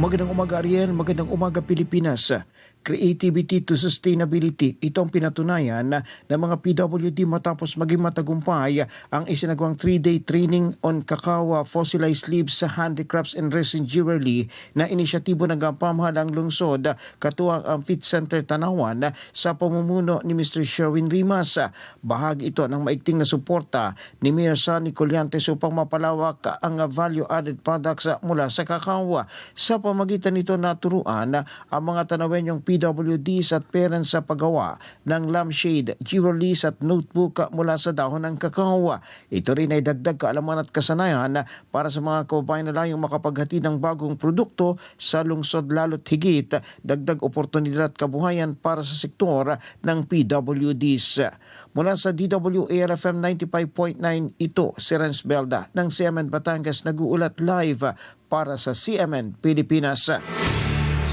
Magandang umaga Ariel, magandang umaga Pilipinas. Creativity to Sustainability. Ito ang pinatunayan na ng mga PWD matapos maging matagumpay ang isinagawang 3-day training on cacao fossilized leaves sa handicrafts and resin jewelry na inisyatibo ng pamahalang lungsod katuwang ang Fit Center Tanawan sa pamumuno ni Mr. Sherwin Rimas. Bahagi ito ng maigting na suporta ni Mayor Sonny Colliantes upang mapalawak ang value-added products mula sa kakao. Sa pamagitan nito naturuan ang mga tanawenyong PWDs at parents sa paggawa ng lampshade, jewelries at notebook mula sa dahon ng kakao. Ito rin ay dagdag kaalaman at kasanayan para sa mga kababayan na layong makapaghati ng bagong produkto sa lungsod lalo't higit dagdag oportunidad at kabuhayan para sa sektor ng PWDs. Mula sa DWALFM 95.9 ito si Renz Belda ng CMN Batangas nag-uulat live para sa CMN Pilipinas.